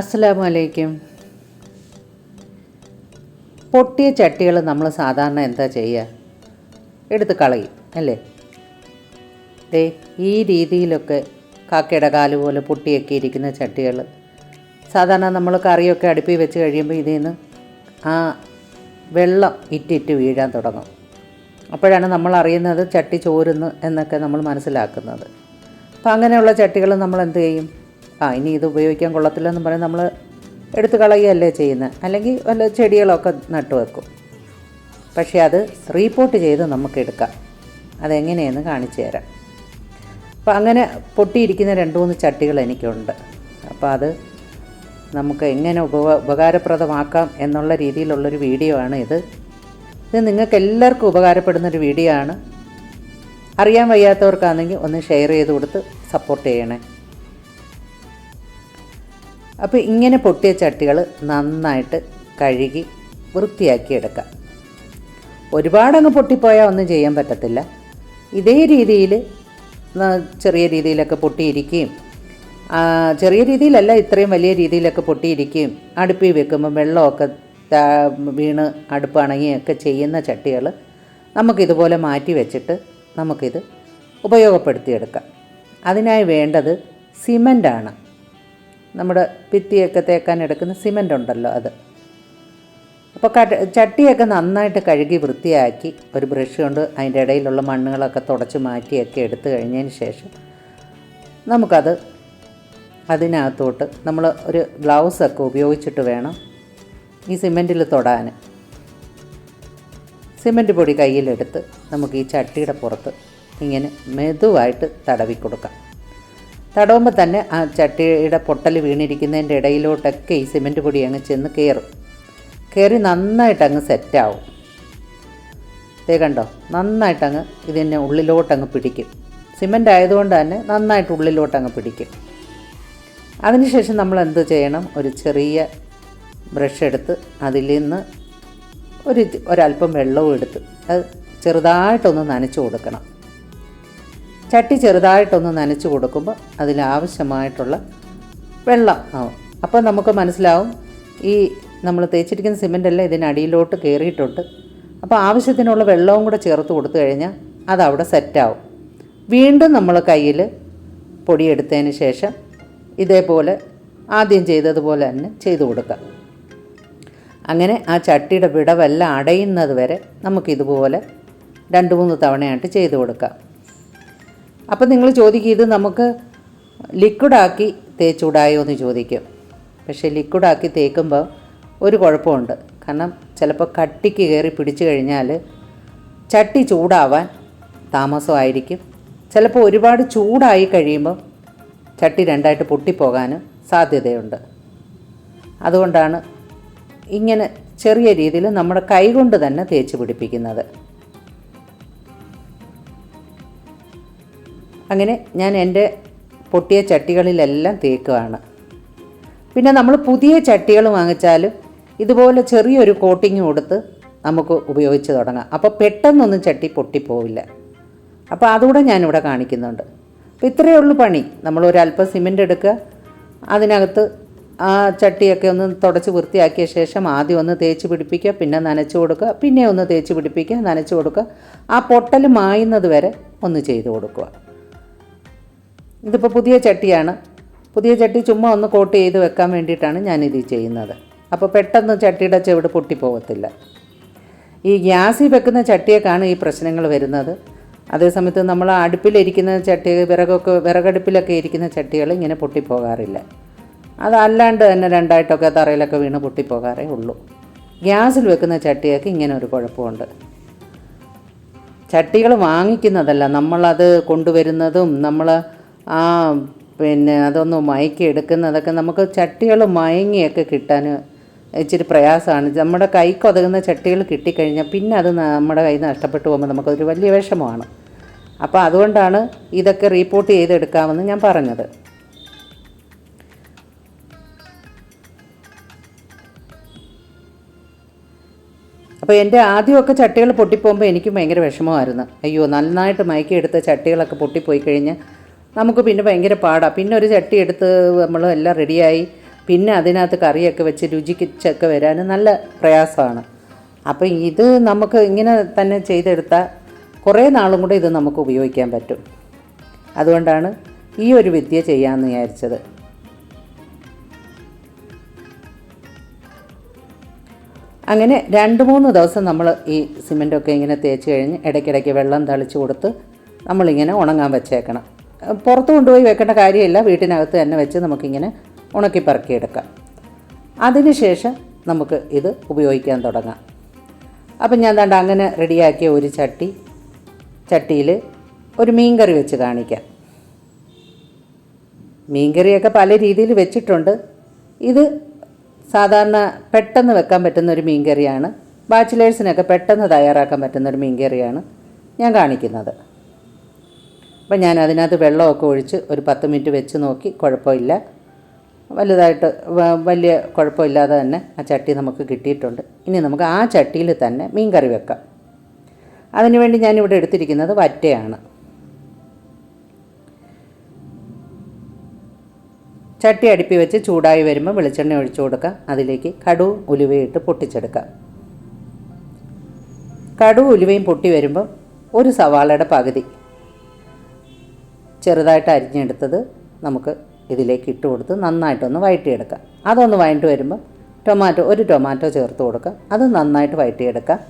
അസ്സലാമു അലൈക്കും പൊട്ടിയ ചട്ടികൾ നമ്മൾ സാധാരണ എന്താ ചെയ്യുക? എടുത്ത് കളയും അല്ലേ? ദേ ഈ രീതിയിലൊക്കെ കാക്കയുടെ കാൽ പോലെ പൊട്ടിയൊക്കെ ഇരിക്കുന്ന ചട്ടികൾ. സാധാരണ നമ്മൾ കറിയൊക്കെ അടുപ്പിൽ വെച്ച് കഴിയുമ്പോൾ ഇതിൽ നിന്ന് ആ വെള്ളം ഇറ്റിറ്റ് വീഴാൻ തുടങ്ങും. അപ്പോഴാണ് നമ്മൾ അറിയുന്നത് ചട്ടി ചോരുന്നു എന്നൊക്കെ നമ്മൾ മനസ്സിലാക്കുന്നത്. അപ്പോൾ അങ്ങനെയുള്ള ചട്ടികൾ നമ്മൾ എന്ത് ചെയ്യും? ആ ഇനി ഇത് ഉപയോഗിക്കാൻ കൊള്ളത്തില്ലെന്ന് പറഞ്ഞ് നമ്മൾ എടുത്ത് കളയുകയല്ലേ ചെയ്യുന്നത് അല്ലെങ്കിൽ വല്ല ചെടികളൊക്കെ നട്ടു വെക്കും. പക്ഷേ അത് റീപോർട്ട് ചെയ്ത് നമുക്ക് എടുക്കാം. അതെങ്ങനെയെന്ന് കാണിച്ചു തരാം. അപ്പോൾ അങ്ങനെ പൊട്ടിയിരിക്കുന്ന രണ്ട് മൂന്ന് ചട്ടികൾ എനിക്കുണ്ട്. അപ്പോൾ അത് നമുക്ക് എങ്ങനെ ഉപ ഉപകാരപ്രദമാക്കാം എന്നുള്ള രീതിയിലുള്ളൊരു വീഡിയോ ആണ് ഇത്. ഇത് നിങ്ങൾക്ക് എല്ലാവർക്കും ഉപകാരപ്പെടുന്നൊരു വീഡിയോ ആണ്. അറിയാൻ വയ്യാത്തവർക്കാണെങ്കിൽ ഒന്ന് ഷെയർ ചെയ്ത് കൊടുത്ത് സപ്പോർട്ട് ചെയ്യണേ. അപ്പോൾ ഇങ്ങനെ പൊട്ടിയ ചട്ടികൾ നന്നായിട്ട് കഴുകി വൃത്തിയാക്കി എടുക്കാം. ഒരുപാടങ്ങ് പൊട്ടിപ്പോയാൽ ഒന്നും ചെയ്യാൻ പറ്റത്തില്ല. ഇതേ രീതിയിൽ ചെറിയ രീതിയിലൊക്കെ പൊട്ടിയിരിക്കുകയും ചെറിയ രീതിയിലല്ല ഇത്രയും വലിയ രീതിയിലൊക്കെ പൊട്ടിയിരിക്കുകയും അടുപ്പിൽ വെക്കുമ്പോൾ വെള്ളമൊക്കെ വീണ് അടുപ്പ് അണങ്ങിയൊക്കെ ചെയ്യുന്ന ചട്ടികൾ നമുക്കിതുപോലെ മാറ്റി വെച്ചിട്ട് നമുക്കിത് ഉപയോഗപ്പെടുത്തിയെടുക്കാം. അതിനായി വേണ്ടത് സിമന്റാണ്. നമ്മുടെ ഭിത്തിയൊക്കെ തേക്കാൻ എടുക്കുന്ന സിമന്റ് ഉണ്ടല്ലോ അത്. അപ്പോൾ കട ചട്ടിയൊക്കെ നന്നായിട്ട് കഴുകി വൃത്തിയാക്കി ഒരു ബ്രഷ് കൊണ്ട് അതിന്റെ ഇടയിലുള്ള മണ്ണുകളൊക്കെ തുടച്ച് മാറ്റിയൊക്കെ എടുത്തു കഴിഞ്ഞതിന് ശേഷം നമുക്കത് അതിനകത്തോട്ട് നമ്മൾ ഒരു ഗ്ലൗസൊക്കെ ഉപയോഗിച്ചിട്ട് വേണം ഈ സിമെന്റിൽ തൊടാൻ. സിമന്റ് പൊടി കയ്യിലെടുത്ത് നമുക്ക് ഈ ചട്ടിയുടെ പുറത്ത് ഇങ്ങനെ മെതുവായിട്ട് തടവി കൊടുക്കാം. തടവുമ്പോൾ തന്നെ ആ ചട്ടിയുടെ പൊട്ടൽ വീണിരിക്കുന്നതിന്റെ ഇടയിലോട്ടൊക്കെ ഈ സിമന്റ് പൊടി അങ്ങ് ചെന്ന് കയറും കയറി നന്നായിട്ട് അങ്ങ് സെറ്റാവും ദേ കണ്ടോ? നന്നായിട്ട് അങ്ങ് ഇതിനെ ഉള്ളിലോട്ടങ്ങ് പിടിക്കും. സിമന്റ് ആയതുകൊണ്ട് തന്നെ നന്നായിട്ട് ഉള്ളിലോട്ടങ്ങ് പിടിക്കും. അതിനുശേഷം നമ്മൾ എന്ത് ചെയ്യണം? ഒരു ചെറിയ ബ്രഷ് എടുത്ത് അതിൽ നിന്ന് ഒരു ഒരല്പം വെള്ളവും എടുത്ത് അത് ചെറുതായിട്ടൊന്ന് നനച്ചു കൊടുക്കണം. ചട്ടി ചെറുതായിട്ടൊന്ന് നനച്ച് കൊടുക്കുമ്പോൾ അതിലാവശ്യമായിട്ടുള്ള വെള്ളം ആവും. അപ്പോൾ നമുക്ക് മനസ്സിലാവും ഈ നമ്മൾ തേച്ചിരിക്കുന്ന സിമെന്റെല്ലാം ഇതിനടിയിലോട്ട് കയറിയിട്ടുണ്ട്. അപ്പോൾ ആവശ്യത്തിനുള്ള വെള്ളവും കൂടെ ചേർത്ത് കൊടുത്തു കഴിഞ്ഞാൽ അതവിടെ സെറ്റാവും വീണ്ടും നമ്മൾ കയ്യിൽ പൊടിയെടുത്തതിന് ശേഷം ഇതേപോലെ ആദ്യം ചെയ്തതുപോലെ തന്നെ ചെയ്തു കൊടുക്കാം അങ്ങനെ ആ ചട്ടിയുടെ വിടവെല്ലാം അടയുന്നത് വരെ നമുക്കിതുപോലെ രണ്ട് മൂന്ന് തവണയായിട്ട് ചെയ്തു കൊടുക്കാം. അപ്പം നിങ്ങൾ ചോദിക്കും ഇത് നമുക്ക് ലിക്വിഡാക്കി തേച്ചൂടായോ എന്ന് ചോദിക്കും. പക്ഷേ ലിക്വിഡാക്കി തേക്കുമ്പോൾ ഒരു കുഴപ്പമുണ്ട്. കാരണം ചിലപ്പോൾ കട്ടിക്ക് കയറി പിടിച്ചു കഴിഞ്ഞാൽ ചട്ടി ചൂടാവാൻ താമസമായിരിക്കും. ചിലപ്പോൾ ഒരുപാട് ചൂടായി കഴിയുമ്പോൾ ചട്ടി രണ്ടായിട്ട് പൊട്ടിപ്പോകാനും സാധ്യതയുണ്ട്. അതുകൊണ്ടാണ് ഇങ്ങനെ ചെറിയ രീതിയിൽ നമ്മുടെ കൈകൊണ്ട് തന്നെ തേച്ച് പിടിപ്പിക്കുന്നത്. അങ്ങനെ ഞാൻ എന്റെ പൊട്ടിയ ചട്ടികളിലെല്ലാം തേക്കുകയാണ് പിന്നെ നമ്മൾ പുതിയ ചട്ടികൾ വാങ്ങിച്ചാലും ഇതുപോലെ ചെറിയൊരു കോട്ടിങ് കൊടുത്ത് നമുക്ക് ഉപയോഗിച്ച് തുടങ്ങാം. അപ്പോൾ പെട്ടെന്നൊന്നും ചട്ടി പൊട്ടിപ്പോവില്ല. അപ്പോൾ അതുകൂടെ ഞാനിവിടെ കാണിക്കുന്നുണ്ട്. അപ്പോൾ ഇത്രയേ ഉള്ളൂ പണി. നമ്മൾ ഒരല്പം സിമെന്റ് എടുക്കുക അതിനകത്ത് ആ ചട്ടിയൊക്കെ ഒന്ന് തുടച്ച് വൃത്തിയാക്കിയ ശേഷം ആദ്യം ഒന്ന് തേച്ച് പിടിപ്പിക്കുക പിന്നെ നനച്ച് കൊടുക്കുക പിന്നെ ഒന്ന് തേച്ച് പിടിപ്പിക്കുക നനച്ച് കൊടുക്കുക. ആ പൊട്ടൽ മായുന്നത് വരെ ഒന്ന് ചെയ്തു കൊടുക്കുക. ഇതിപ്പോൾ പുതിയ ചട്ടിയാണ്. പുതിയ ചട്ടി ചുമ്മാ ഒന്ന് കോട്ട് ചെയ്ത് വെക്കാൻ വേണ്ടിയിട്ടാണ് ഞാനിത് ചെയ്യുന്നത്. അപ്പോൾ പെട്ടെന്ന് ചട്ടിയുടെ ചെവിട് പൊട്ടിപ്പോകത്തില്ല. ഈ ഗ്യാസിൽ വെക്കുന്ന ചട്ടിയൊക്കെയാണ് ഈ പ്രശ്നങ്ങൾ വരുന്നത്. അതേസമയത്ത് നമ്മൾ അടുപ്പിലിരിക്കുന്ന ചട്ടി വിറകൊക്കെ വിറകടുപ്പിലൊക്കെ ഇരിക്കുന്ന ചട്ടികൾ ഇങ്ങനെ പൊട്ടിപ്പോകാറില്ല. അതല്ലാണ്ട് തന്നെ രണ്ടായിട്ടൊക്കെ തറയിലൊക്കെ വീണ് പൊട്ടിപ്പോകാറേ ഉള്ളൂ. ഗ്യാസിൽ വെക്കുന്ന ചട്ടിയൊക്കെ ഇങ്ങനെ ഒരു കുഴപ്പമുണ്ട്. ചട്ടികൾ വാങ്ങിക്കുന്നതല്ല. നമ്മളത് കൊണ്ടുവരുന്നതും നമ്മൾ ആ പിന്നെ അതൊന്ന് മയക്കി എടുക്കുന്നതൊക്കെ നമുക്ക് ചട്ടികൾ മയങ്ങിയൊക്കെ കിട്ടാൻ ഇച്ചിരി പ്രയാസമാണ്. നമ്മുടെ കൈക്ക് ചട്ടികൾ കിട്ടിക്കഴിഞ്ഞാൽ പിന്നെ അത് നമ്മുടെ കയ്യിൽ നിന്ന് നഷ്ടപ്പെട്ടു പോകുമ്പോൾ നമുക്കതൊരു വലിയ വിഷമമാണ്. അപ്പോൾ അതുകൊണ്ടാണ് ഇതൊക്കെ റീപ്പോർട്ട് ചെയ്തെടുക്കാമെന്ന് ഞാൻ പറഞ്ഞത്. അപ്പോൾ എന്റെ ആദ്യമൊക്കെ ചട്ടികൾ പൊട്ടിപ്പോകുമ്പോൾ എനിക്ക് ഭയങ്കര വിഷമമായിരുന്നു. അയ്യോ നന്നായിട്ട് മയക്കി എടുത്ത ചട്ടികളൊക്കെ പൊട്ടിപ്പോയി കഴിഞ്ഞാൽ നമുക്ക് പിന്നെ ഭയങ്കര പാടാണ് പിന്നെ ഒരു ചട്ടി എടുത്ത് നമ്മൾ എല്ലാം റെഡിയായി. പിന്നെ അതിനകത്ത് കറിയൊക്കെ വെച്ച് രുചിച്ചൊക്കെ വരാൻ നല്ല പ്രയാസമാണ്. അപ്പം ഇത് നമുക്ക് ഇങ്ങനെ തന്നെ ചെയ്തെടുത്താൽ കുറേ നാളും കൂടെ ഇത് നമുക്ക് ഉപയോഗിക്കാൻ പറ്റും. അതുകൊണ്ടാണ് ഈ ഒരു വിദ്യ ചെയ്യാമെന്ന് വിചാരിച്ചത്. അങ്ങനെ രണ്ട് മൂന്ന് ദിവസം നമ്മൾ ഈ സിമെന്റൊക്കെ ഇങ്ങനെ തേച്ച് കഴിഞ്ഞ് ഇടയ്ക്കിടയ്ക്ക് വെള്ളം തളിച്ച് കൊടുത്ത് നമ്മളിങ്ങനെ ഉണങ്ങാൻ വെച്ചേക്കണം. പുറത്ത് കൊണ്ടുപോയി വെക്കേണ്ട കാര്യമില്ല. വീട്ടിനകത്ത് തന്നെ വെച്ച് നമുക്കിങ്ങനെ ഉണക്കി പറക്കിയെടുക്കാം. അതിനുശേഷം നമുക്ക് ഇത് ഉപയോഗിക്കാൻ തുടങ്ങാം. അപ്പം ഞാൻ ദാണ്ട് അങ്ങനെ റെഡിയാക്കിയ ഒരു ചട്ടി ചട്ടിയിൽ ഒരു മീൻകറി വെച്ച് കാണിക്കാം. മീൻകറിയൊക്കെ പല രീതിയിൽ വെച്ചിട്ടുണ്ട്. ഇത് സാധാരണ പെട്ടെന്ന് വെക്കാൻ പറ്റുന്ന ഒരു മീൻകറിയാണ്. ബാച്ചിലേഴ്സിനൊക്കെ പെട്ടെന്ന് തയ്യാറാക്കാൻ പറ്റുന്ന ഒരു മീൻകറിയാണ് ഞാൻ കാണിക്കുന്നത്. അപ്പം ഞാൻ അതിനകത്ത് വെള്ളമൊക്കെ ഒഴിച്ച് ഒരു പത്ത് മിനിറ്റ് വെച്ച് നോക്കി കുഴപ്പമില്ല. വലുതായിട്ട് വലിയ കുഴപ്പമില്ലാതെ തന്നെ ആ ചട്ടി നമുക്ക് കിട്ടിയിട്ടുണ്ട്. ഇനി നമുക്ക് ആ ചട്ടിയിൽ തന്നെ മീൻ കറി വെക്കാം അതിനുവേണ്ടി ഞാനിവിടെ എടുത്തിരിക്കുന്നത് വറ്റയാണ്. ചട്ടി അടുപ്പി വെച്ച് ചൂടായി വരുമ്പോൾ വെളിച്ചെണ്ണ ഒഴിച്ചു കൊടുക്കാം. അതിലേക്ക് കടുവും ഉലുവയും ഇട്ട് പൊട്ടിച്ചെടുക്കാം. കടുവും ഉലുവയും പൊട്ടി വരുമ്പോൾ ഒരു സവാളയുടെ പകുതി ചെറുതായിട്ട് അരിഞ്ഞെടുത്തത് നമുക്ക് ഇതിലേക്ക് ഇട്ട് കൊടുത്ത് നന്നായിട്ടൊന്ന് വഴറ്റിയെടുക്കാം അതൊന്ന് വഴറ്റി വരുമ്പോൾ ടൊമാറ്റോ ഒരു ടൊമാറ്റോ ചേർത്ത് കൊടുക്കുക അത് നന്നായിട്ട് വഴറ്റിയെടുക്കാം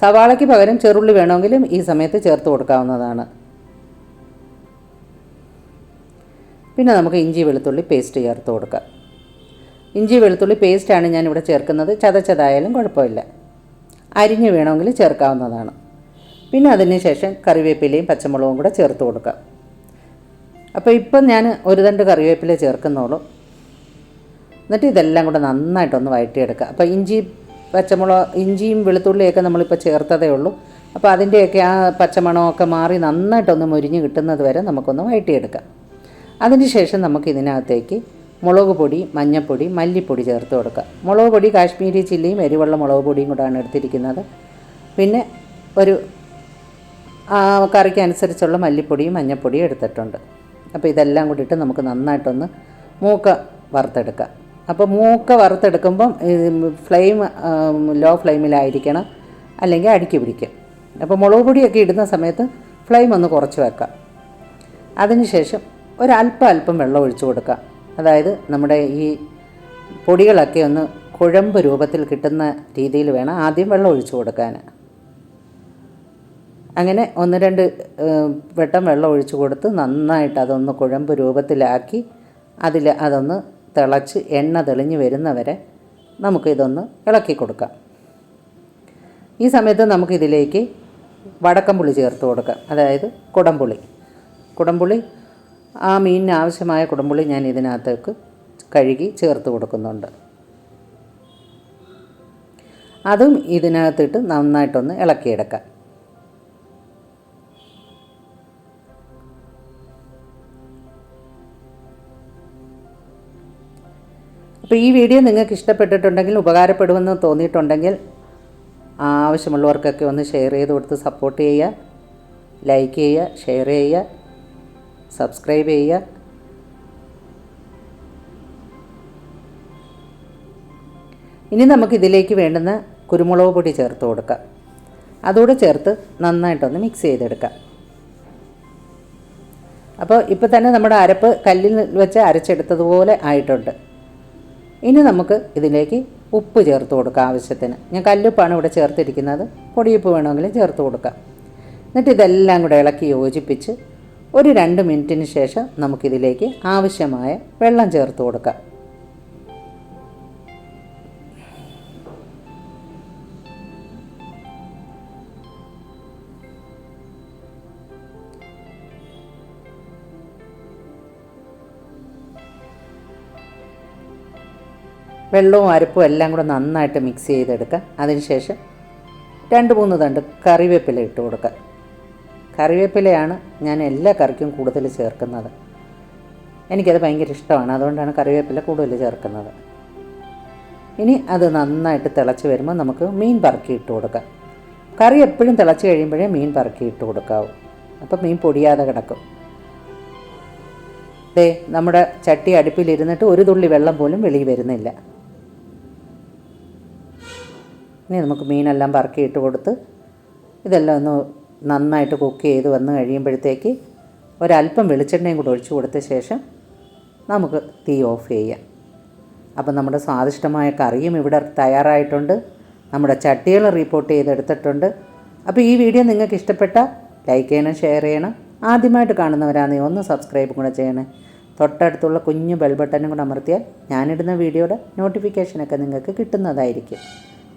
സവാളയ്ക്ക് പകരം ചെറുള്ളി വേണമെങ്കിലും ഈ സമയത്ത് ചേർത്ത് കൊടുക്കാവുന്നതാണ്. പിന്നെ നമുക്ക് ഇഞ്ചി വെളുത്തുള്ളി പേസ്റ്റ് ചേർത്ത് കൊടുക്കാം. ഇഞ്ചി വെളുത്തുള്ളി പേസ്റ്റാണ് ഞാനിവിടെ ചേർക്കുന്നത്. ചതച്ചതായാലും കുഴപ്പമില്ല. അരിഞ്ഞ് വേണമെങ്കിൽ ചേർക്കാവുന്നതാണ്. പിന്നെ അതിന് ശേഷം കറിവേപ്പിലയും പച്ചമുളകും കൂടെ ചേർത്ത് കൊടുക്കാം അപ്പോൾ ഇപ്പം ഞാൻ ഒരു തണ്ട് കറിവേപ്പില ചേർക്കുന്നുള്ളൂ. എന്നിട്ട് ഇതെല്ലാം കൂടെ നന്നായിട്ടൊന്ന് വഴറ്റിയെടുക്കുക. അപ്പോൾ ഇഞ്ചി പച്ചമുളക് ഇഞ്ചിയും വെളുത്തുള്ളിയൊക്കെ നമ്മളിപ്പോൾ ചേർത്തതേ ഉള്ളൂ. അപ്പോൾ അതിന്റെയൊക്കെ ആ പച്ചമണമൊക്കെ മാറി നന്നായിട്ടൊന്ന് മുരിഞ്ഞ് കിട്ടുന്നത് വരെ നമുക്കൊന്ന് വഴറ്റിയെടുക്കാം. അതിനുശേഷം നമുക്ക് ഇതിനകത്തേക്ക് മുളക് പൊടി മഞ്ഞൾപ്പൊടി മല്ലിപ്പൊടി ചേർത്ത് കൊടുക്കുക മുളക് പൊടി കാശ്മീരി ചില്ലിയും എരിവെള്ള മുളക് പൊടിയും കൂടാണ് എടുത്തിരിക്കുന്നത്. പിന്നെ ഒരു കറിക്ക് അനുസരിച്ചുള്ള മല്ലിപ്പൊടിയും മഞ്ഞൾപ്പൊടിയും എടുത്തിട്ടുണ്ട്. അപ്പോൾ ഇതെല്ലാം കൂടിയിട്ട് നമുക്ക് നന്നായിട്ടൊന്ന് മൂക്ക വറുത്തെടുക്കാം. അപ്പോൾ മൂക്ക വറുത്തെടുക്കുമ്പം ഫ്ലെയിം ലോ ഫ്ലെയിമിലായിരിക്കണം. അല്ലെങ്കിൽ അടുക്കി പിടിക്കും. അപ്പോൾ മുളക് പൊടിയൊക്കെ ഇടുന്ന സമയത്ത് ഫ്ലെയിം ഒന്ന് കുറച്ച് വെക്കാം. അതിനുശേഷം ഒരല്പം അല്പം വെള്ളം ഒഴിച്ചു കൊടുക്കാം. അതായത് നമ്മുടെ ഈ പൊടികളൊക്കെ ഒന്ന് കുഴമ്പ് രൂപത്തിൽ കിട്ടുന്ന രീതിയിൽ വേണം ആദ്യം വെള്ളം ഒഴിച്ചു കൊടുക്കാൻ. അങ്ങനെ ഒന്ന് രണ്ട് വെട്ടം വെള്ളം ഒഴിച്ചു കൊടുത്ത് നന്നായിട്ട് അതൊന്ന് കുഴമ്പ് രൂപത്തിലാക്കി അതിൽ അതൊന്ന് തിളച്ച് എണ്ണ തെളിഞ്ഞ് വരുന്നവരെ നമുക്കിതൊന്ന് ഇളക്കി കൊടുക്കാം. ഈ സമയത്ത് നമുക്കിതിലേക്ക് വടക്കമ്പുളി ചേർത്ത് കൊടുക്കാം. അതായത് കുടംപുളി. കുടംപുളി ആ മീനിന് ആവശ്യമായ കുടംപുളി ഞാൻ ഇതിനകത്തേക്ക് കഴുകി ചേർത്ത് കൊടുക്കുന്നുണ്ട്. അതും ഇതിനകത്തിട്ട് നന്നായിട്ടൊന്ന് ഇളക്കിയെടുക്കാം. അപ്പോൾ ഈ വീഡിയോ നിങ്ങൾക്ക് ഇഷ്ടപ്പെട്ടിട്ടുണ്ടെങ്കിൽ ഉപകാരപ്പെടുമെന്ന് തോന്നിയിട്ടുണ്ടെങ്കിൽ ആവശ്യമുള്ളവർക്കൊക്കെ ഒന്ന് ഷെയർ ചെയ്ത് കൊടുത്ത് സപ്പോർട്ട് ചെയ്യുക ലൈക്ക് ചെയ്യുക ഷെയർ ചെയ്യുക സബ്സ്ക്രൈബ് ചെയ്യുക. ഇനി നമുക്ക് ഇതിലേക്ക് വേണ്ടുന്ന കുരുമുളക് പൊടി ചേർത്ത് കൊടുക്കാം. അതുകൂടെ ചേർത്ത് നന്നായിട്ടൊന്ന് മിക്സ് ചെയ്തെടുക്കാം. അപ്പോൾ ഇപ്പോൾ തന്നെ നമ്മുടെ അരപ്പ് കല്ലിൽ വെച്ച് അരച്ചെടുത്തതുപോലെ ആയിട്ടുണ്ട്. ഇനി നമുക്ക് ഇതിലേക്ക് ഉപ്പ് ചേർത്ത് കൊടുക്കാം ആവശ്യത്തിന്. ഞാൻ കല്ലുപ്പാണ് ഇവിടെ ചേർത്തിരിക്കുന്നത്. പൊടിയുപ്പ് വേണമെങ്കിലും ചേർത്ത് കൊടുക്കാം. എന്നിട്ട് ഇതെല്ലാം കൂടെ ഇളക്കി യോജിപ്പിച്ച് ഒരു രണ്ട് മിനിറ്റിന് ശേഷം നമുക്കിതിലേക്ക് ആവശ്യമായ വെള്ളം ചേർത്ത് കൊടുക്കാം. വെള്ളവും അരപ്പും എല്ലാം കൂടെ നന്നായിട്ട് മിക്സ് ചെയ്തെടുക്കുക. അതിനുശേഷം രണ്ട് മൂന്ന് തണ്ട് കറിവേപ്പില ഇട്ട് കൊടുക്കുക. കറിവേപ്പിലയാണ് ഞാൻ എല്ലാ കറിക്കും കൂടുതൽ ചേർക്കുന്നത്. എനിക്കത് ഭയങ്കര ഇഷ്ടമാണ്. അതുകൊണ്ടാണ് കറിവേപ്പില കൂടുതൽ ചേർക്കുന്നത്. ഇനി അത് നന്നായിട്ട് തിളച്ച് വരുമ്പോൾ നമുക്ക് മീൻ പറക്കി ഇട്ട് കൊടുക്കാം കറി എപ്പോഴും തിളച്ച് കഴിയുമ്പോഴേ മീൻ പറക്കി ഇട്ട് കൊടുക്കാവൂ. അപ്പം മീൻ പൊടിയാതെ കിടക്കും. ദേ നമ്മുടെ ചട്ടി അടുപ്പിലിരുന്നിട്ട് ഒരു തുള്ളി വെള്ളം പോലും വെളിയിൽ വരുന്നില്ല. ഇനി നമുക്ക് മീനെല്ലാം പറക്കിയിട്ട് കൊടുത്ത് ഇതെല്ലാം ഒന്ന് നന്നായിട്ട് കുക്ക് ചെയ്ത് വന്ന് കഴിയുമ്പോഴത്തേക്ക് ഒരല്പം വെളിച്ചെണ്ണയും കൂടെ ഒഴിച്ചു കൊടുത്ത ശേഷം നമുക്ക് തീ ഓഫ് ചെയ്യാം. അപ്പം നമ്മുടെ സ്വാദിഷ്ടമായ കറിയും ഇവിടെ തയ്യാറായിട്ടുണ്ട്. നമ്മുടെ ചട്ടികൾ റിപ്പോർട്ട് ചെയ്തെടുത്തിട്ടുണ്ട്. അപ്പോൾ ഈ വീഡിയോ നിങ്ങൾക്ക് ഇഷ്ടപ്പെട്ട ലൈക്ക് ചെയ്യണം ഷെയർ ചെയ്യണം. ആദ്യമായിട്ട് കാണുന്നവരാണെങ്കിൽ ഒന്ന് സബ്സ്ക്രൈബ് കൂടെ ചെയ്യണേ. തൊട്ടടുത്തുള്ള കുഞ്ഞു ബെൽ ബട്ടനും കൂടെ അമർത്തിയാൽ ഞാനിടുന്ന വീഡിയോയുടെ നോട്ടിഫിക്കേഷനൊക്കെ നിങ്ങൾക്ക് കിട്ടുന്നതായിരിക്കും.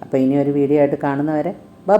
അപ്പോൾ ഇനി ഒരു വീഡിയോ ആയിട്ട് കാണുന്നവരെ ബ